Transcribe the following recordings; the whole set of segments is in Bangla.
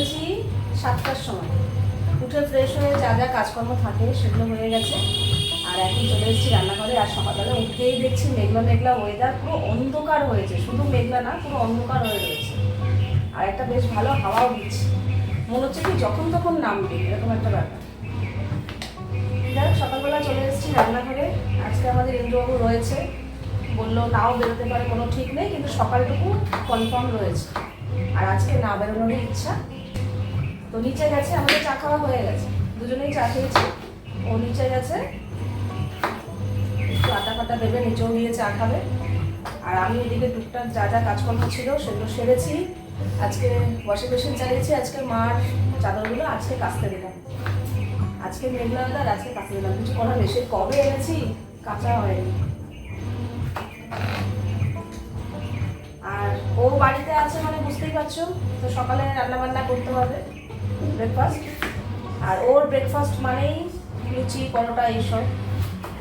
উঠেছি সাতটার সময়। উঠে ফ্রেশ হয়ে যা যা কাজকর্ম থাকে সেগুলো হয়ে গেছে। আর এখন চলে এসেছি রান্নাঘরে আর সকালবেলা উঠেই দেখছি মেঘলা মেঘলা ওয়েদার পুরো অন্ধকার হয়েছে। শুধু মেঘলা না, পুরো অন্ধকার হয়ে রয়েছে। আর একটা বেশ ভালো হাওয়াও দিচ্ছে। মনে হচ্ছে কি যখন তখন নামবে, এরকম একটা ব্যাপার। যাই সকালবেলা চলে এসেছি রান্নাঘরে। আজকে আমাদের ইন্দ্রবাবু রয়েছে। বলল নাও বেরোতে পারে, কোনো ঠিক নেই, কিন্তু সকালটুকু কনফার্ম রয়েছে। আর আজকে না বেরোনোরই ইচ্ছা। তো নিচে গেছে আমাদের চা খাওয়া হয়ে গেছে। দুজনেই চা খেয়েছি। ও নিচে গেছে। একটু আটা ফাটা দেবে নিচেও গিয়ে চা খাবে। আর আমি এদিকে টুকটাক যা যা কাজকর্ম ছিল সেগুলো সেরেছি। আজকে ওয়াশিং মেশিন চালিয়েছি আজকে মার চাদরগুলো আজকে কাচতে দিলাম আজকে মেঘলা weather, আজকে কাঁচা দিলাম কিছু করার সে কবে এনেছি কাঁচা হয়নি। আর ও বাড়িতে আছে মানে বুঝতেই পারছ তো সকালে রান্না বান্না করতে হবে। ব্রেকফাস্ট আর ওর ব্রেকফাস্ট মানেই লুচি পরোটা এইসব।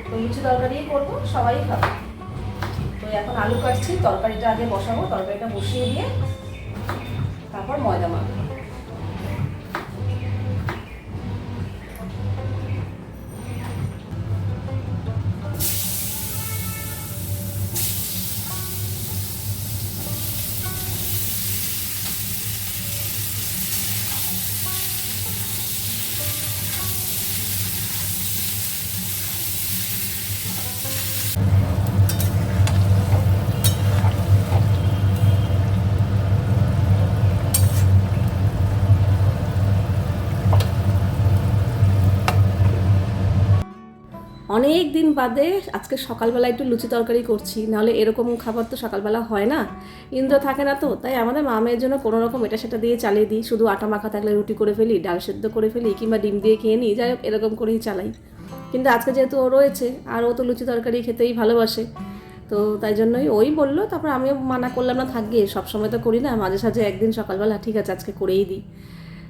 তো লুচি তরকারিই করব, সবাই খাবে। তো এখন আলু কাটছি, তরকারিটা আগে বসাবো, তরকারিটা বসিয়ে দিয়ে তারপর ময়দা মাখবো। অনেক দিন বাদে আজকে সকালবেলা একটু লুচি তরকারি করছি, নাহলে এরকম খাবার তো সকালবেলা হয় না। ইন্দ্র থাকে না তো, তাই আমাদের মা মেয়ের জন্য কোনো রকম এটা সেটা দিয়ে চালিয়ে দিই, শুধু আটা মাখা থাকলে রুটি করে ফেলি, ডাল সেদ্ধ করে ফেলি, কিংবা ডিম দিয়ে খেয়ে নিই, যাই হোক, এরকম করেই চালাই। কিন্তু আজকে যেহেতু ও রয়েছে, আর ও তো লুচি তরকারি খেতেই ভালোবাসে, তো তাই জন্যই ওই বলল, তারপর আমিও মানা করলাম না থাকবে সবসময় তো করি না, মাঝে সাঝে একদিন সকালবেলা, ঠিক আছে, আজকে করেই দিই।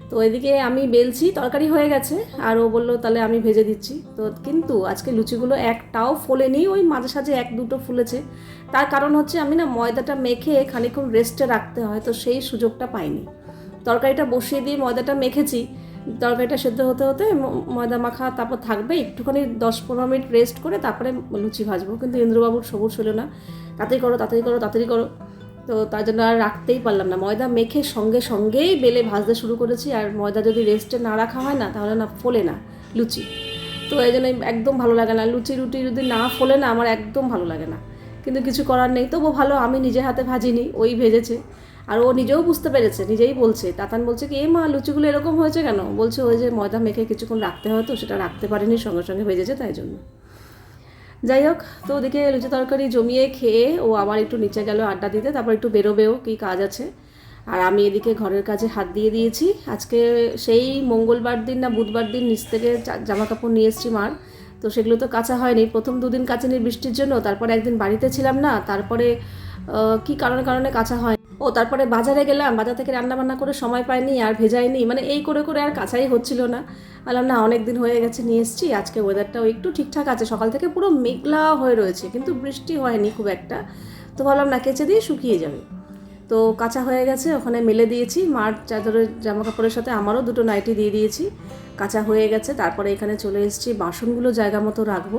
তো এদিকে আমি বেলছি, তরকারি হয়ে গেছে, আর ও বলল, তাহলে আমি ভেজে দিচ্ছি। তো কিন্তু আজকে লুচিগুলো একটাও ফোলেনি, ওই মাঝে সাঝে এক দুটো ফুলেছে। তার কারণ হচ্ছে, আমি না ময়দাটা মেখে খানিক্ষণ রেস্টে রাখতে হয়, তো সেই সুযোগটা পাইনি। তরকারিটা বসিয়ে দিয়ে ময়দাটা মেখেছি। তরকারিটা সেদ্ধ হতে হতে ময়দা মাখা তারপর থাকবে, একটুখানি দশ পনেরো মিনিট রেস্ট করে তারপরে লুচি ভাজবো। কিন্তু ইন্দ্রবাবুর সবুজ ছিল না। তাড়াতাড়ি করো তাড়াতাড়ি করো তাড়াতাড়ি করো। তো তার জন্য আর রাখতেই পারলাম না। ময়দা মেখে সঙ্গে সঙ্গেই বেলে ভাজতে শুরু করেছি, আর ময়দা যদি রেস্টে না রাখা হয় না, তাহলে না ফোলে না, লুচি। তো এই জন্য একদম ভালো লাগে না। লুচি রুটি যদি না ফোলে না, আমার একদম ভালো লাগে না। কিন্তু কিছু করার নেই তবু ভালো, আমি নিজের হাতে ভাজিনি, ওই ভেজেছে। আর ও নিজেও বুঝতে পেরেছে, নিজেই বলছে, তাতান বলছে কি, এ মা, লুচিগুলো এরকম হয়েছে কেন? বলছে, ওই যে ময়দা মেখে কিছুক্ষণ রাখতে হয় তো, সেটা রাখতে পারেনি, সঙ্গে সঙ্গে ভেজেছে তাই জন্য। যাই হোক, তো ওদিকে লুচি তরকারি জমিয়ে খেয়ে ও আবার একটু নিচে গেল আড্ডা দিতে, তারপর একটু বেরোবেও কী কাজ আছে। আর আমি এদিকে ঘরের কাজে হাত দিয়ে দিয়েছি। আজকে সেই মঙ্গলবার দিন না বুধবার দিন নিচ থেকে জামা কাপড় নিয়ে এসেছি মার। তো সেগুলো তো কাঁচা হয়নি। প্রথম দুদিন কাচেনি বৃষ্টির জন্য, তারপরে একদিন বাড়িতে ছিলাম না, তারপরে কি কারণে কারণে কাঁচা হয় ও তারপরে বাজারে গেলাম, বাজার থেকে রান্না বান্না করে সময় পাইনি, আর ভেজাইনি মানে এই করে করে আর কাছাই হচ্ছিল না। বললাম, না অনেক দিন হয়ে গেছে, নিয়ে এসেছি, আজকে ওয়েদারটাও একটু ঠিকঠাক আছে, সকাল থেকে পুরো মেঘলা হয়ে রয়েছে, কিন্তু বৃষ্টি হয়নি খুব একটা। তো ভাবলাম না, কেচে দিয়ে শুকিয়ে যাবে। তো কাঁচা হয়ে গেছে, ওখানে মেলে দিয়েছি, মার চাদরের জামা কাপড়ের সাথে আমারও দুটো নাইটি দিয়ে দিয়েছি, কাঁচা হয়ে গেছে, তারপরে এখানে চলে এসেছি, বাসনগুলো জায়গা মতো রাখব।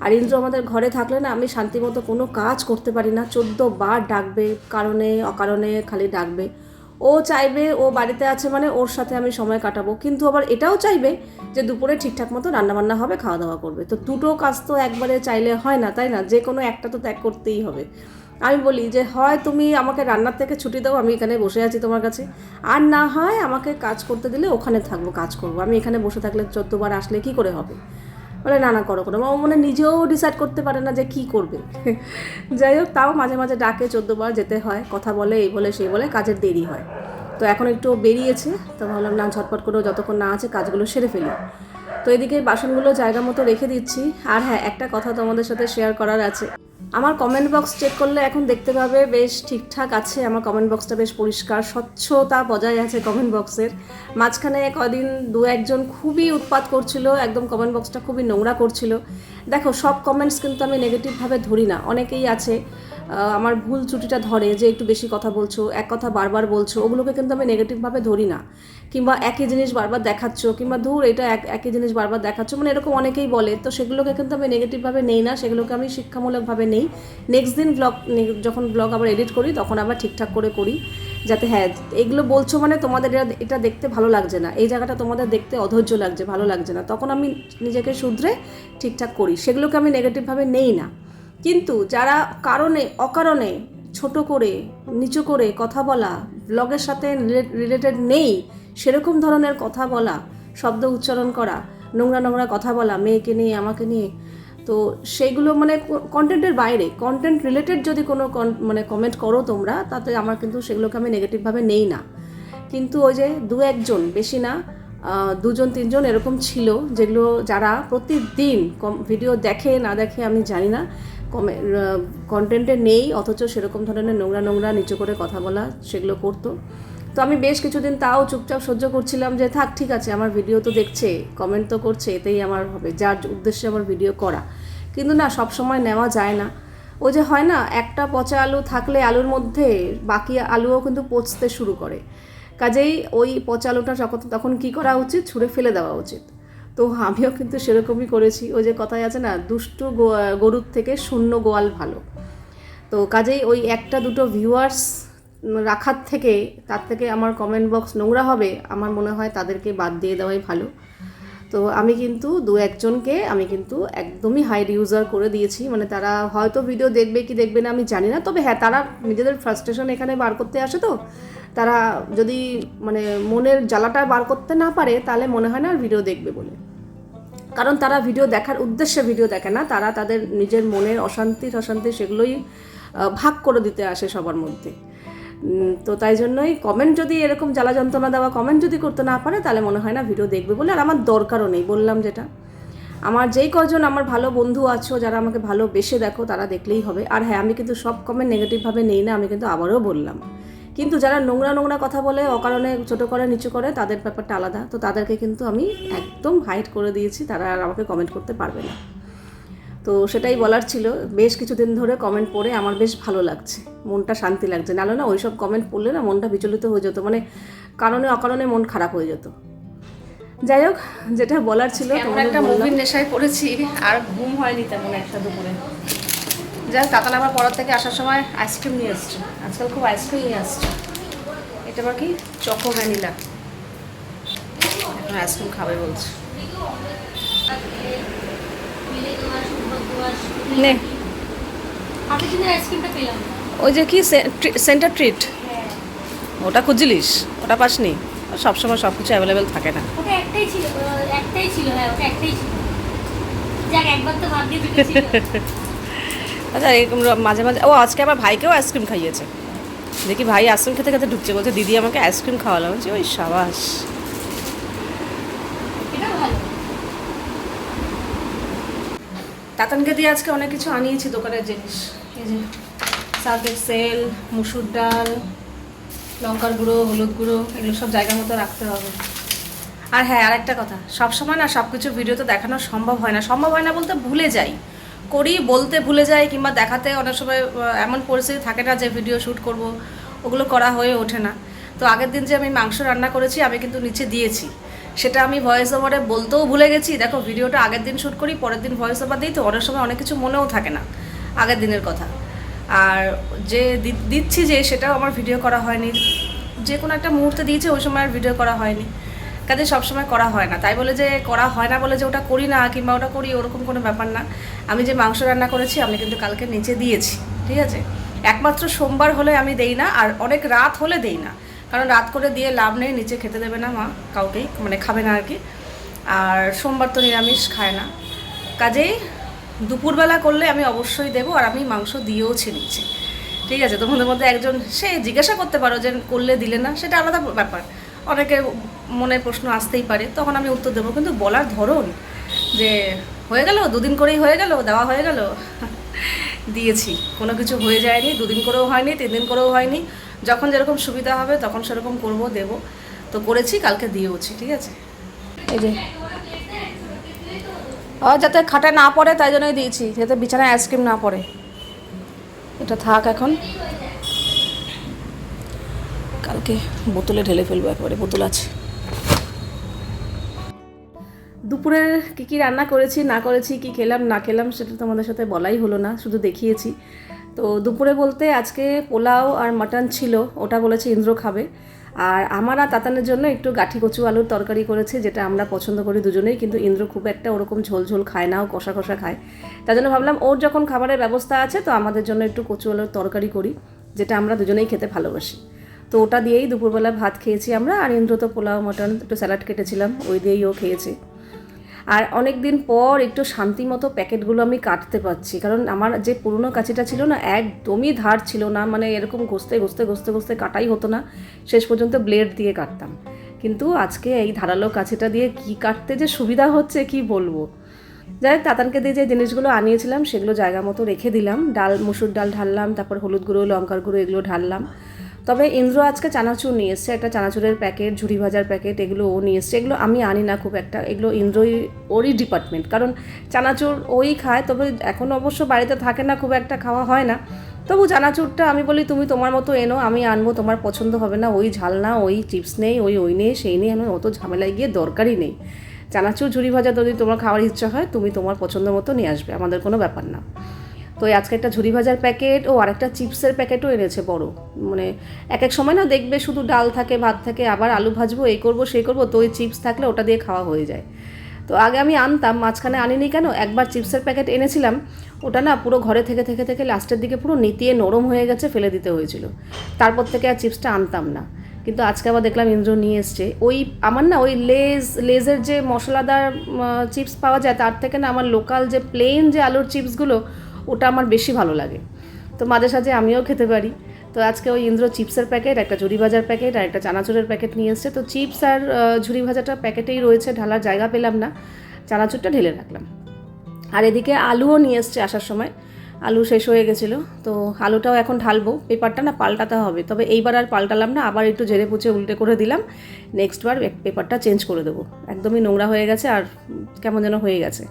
আর ইন্দ্র আমাদের ঘরে থাকলে না, আমি শান্তিমতো কোনো কাজ করতে পারি না। চোদ্দ বার ডাকবে, কারণে, অকারণে খালি ডাকবে। ও চাইবে, ও বাড়িতে আছে মানে ওর সাথে আমি সময় কাটাবো। কিন্তু আবার এটাও চাইবে যে দুপুরে ঠিকঠাক মতো রান্নাবান্না হবে খাওয়া দাওয়া করবে। তো দুটো কাজ তো একবারে চাইলে হয় না, তাই না? যে কোনো একটা তো ত্যাগ করতেই হবে। আমি বলি যে, হয়, তুমি আমাকে রান্নার থেকে ছুটি দাও, আমি এখানে বসে আছি তোমার কাছে। আর না হয়, আমাকে কাজ করতে দিলে ওখানে থাকব, কাজ করব। আমি এখানে বসে থাকলে চোদ্দবার আসলে কি করে হবে? বলে না না করো করো। ও মনে নিজেও ডিসাইড করতে পারে না যে কি করবে। যাই হোক তাও মাঝে মাঝে ডাকে চোদ্দবার যেতে হয় কথা বলে এই বলে সেই বলে কাজের দেরি হয়। তো এখন একটু বেরিয়েছে তো ভাবলাম না ঝটপট করেও যতক্ষণ না আছে কাজগুলো সেরে ফেলি। তো এদিকে বাসনগুলো জায়গা মতো রেখে দিচ্ছি। আর হ্যাঁ একটা কথা তোমাদের সাথে শেয়ার করার আছে। আমার কমেন্ট বক্স চেক করলে এখন দেখতে পাবে বেশ ঠিকঠাক আছে, আমার কমেন্ট বক্সটা বেশ পরিষ্কার, স্বচ্ছতা বজায় আছে কমেন্ট বক্সের মাঝখানে কদিন দু একজন খুবই উৎপাত করছিল, একদম কমেন্ট বক্সটা খুবই নোংরা করছিল। দেখো, সব কমেন্টস কিন্তু আমি নেগেটিভভাবে ধরি না, অনেকেই আছে আমার ভুল ত্রুটিটা ধরে যে একটু বেশি কথা বলছো, এক কথা বারবার বলছো, ওগুলোকে কিন্তু আমি নেগেটিভভাবে ধরি না। কিংবা একই জিনিস বারবার দেখাচ্ছ, কিংবা ধুর এটা এক, একই জিনিস বারবার দেখাচ্ছ মানে এরকম অনেকেই বলে। তো সেগুলোকে কিন্তু আমি নেগেটিভভাবে নেই না, সেগুলোকে আমি শিক্ষামূলকভাবে নেই। নেক্সট দিন ব্লগ যখন ব্লগ আবার এডিট করি, তখন আবার ঠিকঠাক করে করি, যাতে হ্যাঁ এগুলো বলছো মানে তোমাদের এটা- এটা দেখতে ভালো লাগছে না। এই জায়গাটা তোমাদের দেখতে অধৈর্য লাগছে, ভালো লাগছে না। তখন আমি নিজেকে শুধরে ঠিকঠাক করি। সেগুলোকে আমি নেগেটিভভাবে নেই না। কিন্তু যারা কারণে, অকারণে ছোট করে, নিচু করে কথা বলা ব্লগের সাথে রিলেটেড নেই সেরকম ধরনের কথা বলা, শব্দ উচ্চারণ করা, নোংরা নোংরা কথা বলা, মেয়েকে নিয়ে, আমাকে নিয়ে, তো সেইগুলো মানে কন্টেন্টের বাইরে কন্টেন্ট রিলেটেড যদি কোনো মানে কমেন্ট করো তোমরা, তাতে আমার কিন্তু সেগুলোকে আমি নেগেটিভভাবে নেই না। কিন্তু ওই যে দু একজন, বেশি না দুজন, তিনজন এরকম ছিল, যেগুলো যারা প্রতিদিন ভিডিও দেখে, না দেখে আমি জানি না, কমে কন্টেন্টে নেই, অথচ সেরকম ধরনের নোংরা নোংরা, নিচু করে কথা বলা, সেগুলো করতো। তো আমি বেশ কিছুদিন তাও চুপচাপ সহ্য করছিলাম যে, থাক, ঠিক আছে, আমার ভিডিও তো দেখছে কমেন্ট তো করছে, এতেই আমার হবে, যার উদ্দেশ্যে আমার ভিডিও করা। কিন্তু না, সব সময় নেওয়া যায় না। ও যে হয় না, একটা পচা আলু থাকলে আলুর মধ্যে বাকি আলুও কিন্তু পচতে শুরু করে। কাজেই ওই পচা আলুটা তখন কী করা উচিত? ছুঁড়ে ফেলে দেওয়া উচিত। তো আমিও কিন্তু সেরকমই করেছি। ওই যে কথায় আছে না, দুষ্টু গরুর থেকে শূন্য গোয়াল ভালো। তো কাজেই ওই একটা দুটো ভিউয়ার্স রাখার থেকে, তার থেকে আমার কমেন্ট বক্স নোংরা হবে, আমার মনে হয় তাদেরকে বাদ দিয়ে দেওয়াই ভালো। তো আমি কিন্তু দু একজনকে, আমি কিন্তু একদমই হাইড ইউজার করে দিয়েছি। মানে তারা হয়তো ভিডিও দেখবে কি দেখবে না, আমি জানি না। তবে হ্যাঁ তারা নিজেদের ফ্রাস্ট্রেশন এখানে বার করতে আসে তো। তারা যদি মানে মনের জ্বালাটা বার করতে না পারে, তাহলে মনে হয় না আর ভিডিও দেখবে বলে। কারণ তারা ভিডিও দেখার উদ্দেশ্যে ভিডিও দেখে না। তারা তাদের নিজের মনের অশান্তি অশান্তি সেগুলোই ভাগ করে দিতে আসে সবার মধ্যে। তো তাই জন্যই কমেন্ট যদি এরকম জ্বালা যন্ত্রণা দেওয়া কমেন্ট যদি করতে না পারে, তাহলে মনে হয় না ভিডিও দেখবে বলে। আর আমার দরকারও নেই, বললাম যেটা। আমার যেই কজন আমার ভালো বন্ধু আছো, যারা আমাকে ভালোবেসে দেখো, তারা দেখলেই হবে। আর হ্যাঁ আমি কিন্তু সব কমেন্ট নেগেটিভভাবে নেই না, আমি কিন্তু আবারও বললাম। কিন্তু যারা নোংরা নোংরা কথা বলে, অকারণে ছোটো করে, নিচু করে, তাদের ব্যাপারটা আলাদা। তো তাদেরকে কিন্তু আমি একদম হাইড করে দিয়েছি, তারা আর আমাকে কমেন্ট করতে পারবে না। তো সেটাই বলার ছিল। বেশ কিছুদিন ধরে কমেন্ট পড়ে আমার বেশ ভালো লাগছে। মনটা শান্তি লাগছে। নাহলে না ওইসব কমেন্ট পড়লে না মনটা বিচলিত হয়ে যেত। মানে কারণে অকারণে মন খারাপ হয়ে যেত। যাই হোক যেটা বলার ছিল এমন একটা মুভির নেশায় পড়েছি। আর ঘুম হয়নি তেমন একটা দুপুরে। যাই কাকান আবার পড়ার থেকে আসার সময় আইসক্রিম নিয়ে এসছে। আজকাল খুব আইসক্রিম নিয়ে আসছে। এটা আবার কি? Choco vanilla. এখন আইসক্রিম খাবে বলছে। নে। ওই যে কি সেন্টার ট্রিট ওটা খুঁজছিলিস? ওটা পাসনি? সবসময় সব কিছু অ্যাভেলেবেল থাকে না। ওটা একটাই ছিল একটাই ছিল হ্যাঁ ওটা একটাই ছিল। যাক একবার তো ভাগ্যে আচ্ছা এরকম মাঝে মাঝে ও আজকে আবার ভাইকেও আইসক্রিম খাইয়েছে। দেখি ভাই আইসক্রিম খেতে খেতে ঢুকছে বলছে দিদি আমাকে আইসক্রিম খাওয়ালো। বলছি ওই সাবাস এটা ভালো তাতানকে দিয়ে আজকে অনেক কিছু আনিয়েছি দোকানের জিনিস। এই যে সেল, মুসুর ডাল, লঙ্কার গুঁড়ো, হলুদ গুঁড়ো, এগুলো সব জায়গা মতো রাখতে হবে। আর হ্যাঁ আরেকটা কথা সব সময় না সব কিছু ভিডিও তো দেখানো সম্ভব হয় না। সম্ভব হয় না বলতে ভুলে যাই। করি, বলতে ভুলে যাই কিংবা দেখাতে অনেক সময় এমন পরিস্থিতি থাকে না যে ভিডিও শ্যুট করব, ওগুলো করা হয়ে ওঠে না। তো আগের দিন যে আমি মাংস রান্না করেছি, আমি কিন্তু নিচে দিয়েছি। সেটা আমি ভয়েস ওভারে বলতেও ভুলে গেছি। দেখো, ভিডিওটা আগের দিন শ্যুট করি, পরের দিন ভয়েস ওভার দিই তো, অনেক সময় অনেক কিছু মনেও থাকে না আগের দিনের কথা। আর যে দিচ্ছি যে সেটাও আমার ভিডিও করা হয়নি। যে কোনো একটা মুহূর্তে দিয়েছে, ওই সময় আর ভিডিও করা হয়নি। কাজে সবসময় করা হয় না। তাই বলে যে করা হয় না বলে যে ওটা করি না, কিংবা ওটা করি ওরকম কোনো ব্যাপার না। আমি যে মাংস রান্না করেছি, আমি কিন্তু কালকে নিচে দিয়েছি, ঠিক আছে? একমাত্র সোমবার হলে আমি দেই না, আর অনেক রাত হলে দেই না। কারণ রাত করে দিয়ে লাভ নেই, নিচে খেতে দেবে না মা কাউকেই মানে খাবে না আর কি। আর সোমবার তো নিরামিষ, খায় না। কাজেই দুপুরবেলা করলে আমি অবশ্যই দেবো আর আমি মাংস দিয়েওছি নিচে ঠিক আছে, তোমাদের মধ্যে একজন, সে জিজ্ঞাসা করতে পারো যে করলে দিলে না, সেটা আলাদা ব্যাপার। অনেকের মনে প্রশ্ন আসতেই পারে, তখন আমি উত্তর দেবো। কিন্তু বলার ধরন যে হয়ে গেল, দুদিন করেই হয়ে গেল, দেওয়া হয়ে গেল দিয়েছি। কোনো কিছু হয়ে যায়নি, দুদিন করেও হয়নি, তিন দিন করেও হয়নি। যখন যেরকম সুবিধা হবে তখন সেরকম করব, দেব। তো করেছি, কালকে দিয়েওছি, ঠিক আছে? এই যে। ও, যাতে খাটায় না পড়ে, তাই জন্যই দিয়েছি। যাতে বিছানায় আইসক্রিম না পড়ে। এটা থাক এখন। কালকে বোতলে ঢেলে ফেলব একবারে, বোতল আছে। দুপুরে কী কী রান্না করেছি, না করেছি, কি খেলাম, না খেলাম সেটা তোমাদের সাথে বলাই হলো না, শুধু দেখিয়েছি। তো দুপুরে বলতে আজকে পোলাও আর মাটন ছিল, ওটা বলেছে ইন্দ্র খাবে। আর আমার আর তাতানের জন্য একটু গাঠি কচু আলুর তরকারি করেছে, যেটা আমরা পছন্দ করি দুজনেই, কিন্তু ইন্দ্র খুব একটা ওরকম ঝোল ঝোল খায় না, ও কষা কষা খায়। তার জন্য ভাবলাম, ওর যখন খাবারের ব্যবস্থা আছে, তো আমাদের জন্য একটু কচু আলুর তরকারি করি, যেটা আমরা দুজনেই খেতে ভালোবাসি। তো ওটা দিয়েই দুপুরবেলা ভাত খেয়েছি আমরা, আর ইন্দ্র তো পোলাও, মটন, একটু স্যালাড কেটেছিলাম, ওই দিয়েই ও খেয়েছে। আর অনেক দিন পর একটু শান্তি মতো প্যাকেটগুলো আমি কাটতে পারছি। কারণ আমার যে পুরনো কাঁচিটা ছিল না, একদমই ধার ছিল না মানে এরকম ঘষতে ঘষতে ঘষতে ঘষতে কাটাই হতো না। শেষ পর্যন্ত ব্লেড দিয়ে কাটতাম। কিন্তু আজকে এই ধারালো কাঁচিটা দিয়ে কি কাটতে যে সুবিধা হচ্ছে, কি বলব? যাই হোক, তাতানকে দিয়ে যে জিনিসগুলো আনিয়েছিলাম, সেগুলো জায়গা মতো রেখে দিলাম। ডাল, মুসুর ডাল ঢাললাম, তারপর হলুদ গুঁড়ো, লঙ্কার গুঁড়ো এগুলো ঢাললাম। তবে ইন্দ্র আজকে চানাচুর নিয়ে এসছে, একটা চানাচুরের প্যাকেট, ঝুড়ি ভাজার প্যাকেট, এগুলো ও নিয়ে এসছে। এগুলো আমি আনি না খুব একটা, এগুলো ইন্দ্রই, ওরই ডিপার্টমেন্ট কারণ চানাচুর ওই খায়, তবে এখন অবশ্য বাড়িতে থাকে না, খুব একটা খাওয়া হয় না। তবু চানাচুরটা আমি বলি, তুমি তোমার মতো এনো, আমি আনব, তোমার পছন্দ হবে না। ওই ঝাল না, ওই চিপস নেই, ওই ওই নেই, সেই নেই, আমি অত ঝামেলায় গিয়ে দরকারই নেই। চানাচুর, ঝুড়ি ভাজা যদি তোমার খাওয়ার ইচ্ছা হয়, তুমি তোমার পছন্দ মতো নিয়ে আসবে, আমাদের কোনো ব্যাপার না। তো আজকে একটা ঝুড়ি ভাজার প্যাকেট ও আরেকটা চিপসের প্যাকেটও এনেছে বড়। মানে এক এক সময় না দেখবে শুধু ডাল থাকে, ভাত থাকে, আবার আলু ভাজবো, এই করব, সেই করব, তো ওই চিপস থাকলে ওটা দিয়ে খাওয়া হয়ে যায়। তো আগে আমি আনতাম, মাঝখানে আনিনি কেন, একবার চিপসের প্যাকেট এনেছিলাম, ওটা না পুরো ঘরে থেকে থেকে থেকে লাস্টের দিকে পুরো নিতিয়ে নরম হয়ে গেছে, ফেলে দিতে হয়েছিল। তারপর থেকে আর চিপসটা আনতাম না। কিন্তু আজকে আবার দেখলাম ইন্দ্র নিয়ে এসছে। ওই আমার না ওই লেজ, লেজের যে মশলাদার চিপস পাওয়া যায়, তার থেকে না আমার লোকাল যে প্লেন যে আলুর চিপসগুলো ওটা আমার বেশি ভালো লাগে। তো মাঝে সাঝে আমিও খেতে পারি। তো আজকে ওই ইন্দ্র চিপসের প্যাকেট, একটা ঝুড়ি ভাজার প্যাকেট আর একটা চানাচুরের প্যাকেট নিয়ে এসছে। তো চিপস আর ঝুড়ি ভাজাটা প্যাকেটেই রয়েছে, ঢালার জায়গা পেলাম না। চানাচুরটা ঢেলে রাখলাম। আর এদিকে আলুও নিয়ে এসছে আসার সময়। আলু শেষ হয়ে গেছিল। তো আলুটাও এখন ঢালবো। পেপারটা না পাল্টাতে হবে। তবে এইবার আর পাল্টালাম না। আবার একটু জেরে পুচে উল্টে করে দিলাম। নেক্সট বার পেপারটা চেঞ্জ করে দেবো। একদমই নোংরা হয়ে গেছে আর কেমন যেন হয়ে গেছে।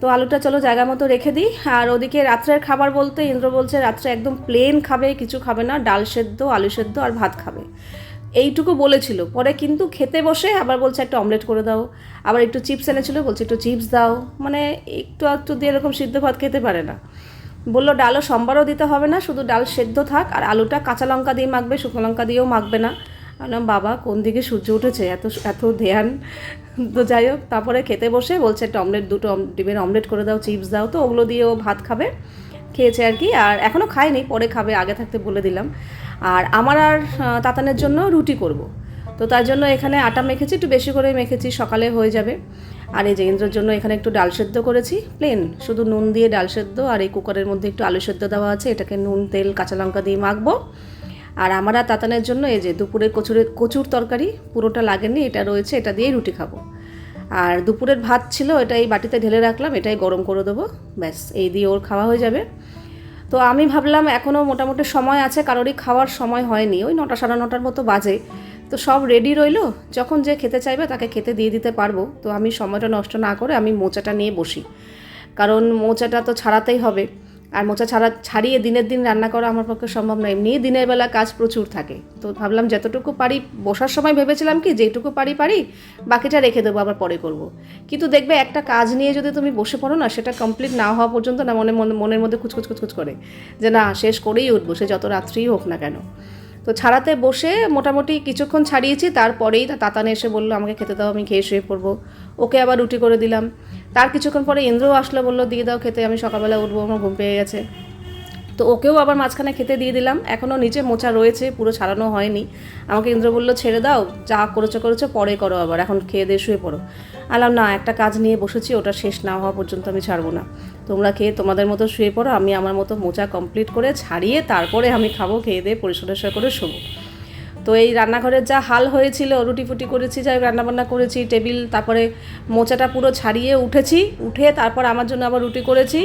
তো আলুটা চলো জায়গা মতো রেখে দিই। আর ওদিকে রাত্রের খাবার বলতে ইন্দ্র বলছে রাত্রে একদম প্লেন খাবে, কিছু খাবে না, ডাল সেদ্ধ, আলু সেদ্ধ আর ভাত খাবে। এইটুকু বলেছিল। পরে কিন্তু খেতে বসে আবার বলছে একটা অমলেট করে দাও। আবার একটু চিপস এনেছিল, বলছে একটু চিপস দাও। মানে একটু একটু দিয়ে এরকম সিদ্ধ ভাত খেতে পারে না। বলল ডালও সম্বারও দিতে হবে না, শুধু ডাল সেদ্ধ থাক আর আলুটা কাঁচা লঙ্কা দিয়ে মাখবে, শুকনো লঙ্কা দিয়েও মাখবে না। বললাম বাবা, কোন দিকে সূর্য উঠেছে? এত এত ধ্যান। তো যাই হোক, তারপরে খেতে বসে বলছে, একটা অমলেট, দুটো ডিমের অমলেট করে দাও, চিপস দাও। তো ওগুলো দিয়ে ও ভাত খাবে, খেয়েছে আর কি। আর এখনও খায়নি, পরে খাবে, আগে থাকতে বলে দিলাম। আর আমার আর তাতানের জন্য রুটি করব। তো তার জন্য এখানে আটা মেখেছি, একটু বেশি করে মেখেছি, সকালে হয়ে যাবে। আর এই যে ইন্দ্রের জন্য এখানে একটু ডাল সেদ্ধ করেছি প্লেন শুধু নুন দিয়ে ডাল সেদ্ধ আর এই কুকারের মধ্যে একটু আলু সেদ্ধ দেওয়া আছে, এটাকে নুন, তেল, কাঁচা লঙ্কা দিয়ে মাখবো। আর আমার তাতানের জন্য এই যে দুপুরে কচুরের কচুর তরকারি, পুরোটা লাগেনি, এটা রয়েছে, এটা দিয়েই রুটি খাব। আর দুপুরের ভাত ছিল, এটা এই বাটিতে ঢেলে রাখলাম, এটাই গরম করে দেবো, ব্যাস, এই দিয়ে ওর খাওয়া হয়ে যাবে। তো আমি ভাবলাম, এখনও মোটামুটি সময় আছে, কারোরই খাওয়ার সময় হয়নি, ওই নটা সাড়ে নটার মতো বাজে। তো সব রেডি রইল, যখন যে খেতে চাইবে তাকে খেতে দিয়ে দিতে পারব। তো আমি সময়টা নষ্ট না করে আমি মোচাটা নিয়ে বসি। কারণ মোচাটা তো ছাড়াতেই হবে। আর মোচা ছাড়া ছাড়িয়ে দিনের দিন রান্না করা আমার পক্ষে সম্ভব নয় এমনিই দিনের বেলা কাজ প্রচুর থাকে। তো ভাবলাম যতটুকু পারি, বসার সময় ভেবেছিলাম কি যেটুকু পারি পারি, বাকিটা রেখে দেবো, আবার পরে করব। কিন্তু দেখবে একটা কাজ নিয়ে যদি তুমি বসে পড়ো না, সেটা কমপ্লিট না হওয়া পর্যন্ত না মনে মনে- মনের মধ্যে খুচখুচ খুচখুচ করে যে না, শেষ করেই উঠবো, সে যত রাত্রিই হোক না কেন। তো ছাড়াতে বসে মোটামুটি কিছুক্ষণ ছাড়িয়েছি, তারপরেই তাতানে এসে বলল, আমাকে খেতে দাও, আমি খেয়ে শুয়ে পড়ব। ওকে আবার রুটি করে দিলাম। তার কিছুক্ষণ পরে ইন্দ্রও আসলো, বলল, দিয়ে দাও খেতে, আমি সকালবেলা উঠবো, আমার ঘুম পেয়ে গেছে। তো ওকেও আবার মাঝখানে খেতে দিয়ে দিলাম। এখনও নিচে মোচা রয়েছে, পুরো ছাড়ানো হয়নি। আমাকে ইন্দ্র বলল, ছেড়ে দাও, যা করেছ করেছ, পরে করো আবার, এখন খেয়ে দিয়ে শুয়ে পড়ো। আলাম, না, একটা কাজ নিয়ে বসেছি, ওটা শেষ না হওয়া পর্যন্ত আমি ছাড়বো না। তোমরা খেয়ে তোমাদের মতো শুয়ে পড়ো, আমি আমার মতো মোচা কমপ্লিট করে ছাড়িয়ে তারপরে আমি খাব, খেয়ে দিয়ে পরিষ্কার করে শোবো। তো এই রান্নাঘরের যা হাল হয়েছিল রুটি ফুটি করেছি, যাই রান্নাবান্না করেছি, টেবিল, তারপরে মোচাটা পুরো ছাড়িয়ে উঠেছি, উঠে তারপর আমার জন্য আবার রুটি করেছি,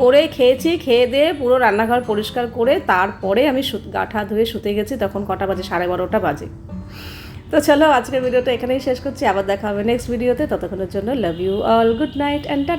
করে খেয়েছি, খেয়ে দিয়ে পুরো রান্নাঘর পরিষ্কার করে তারপরে আমি গাঠা ধুয়ে শুতে গেছি, তখন কটা বাজে? সাড়ে বারোটা বাজে। তো চলো আজকের ভিডিওটা এখানেই শেষ করছি, আবার দেখা হবে নেক্সট ভিডিওতে ততক্ষণের জন্য love you all good night and tata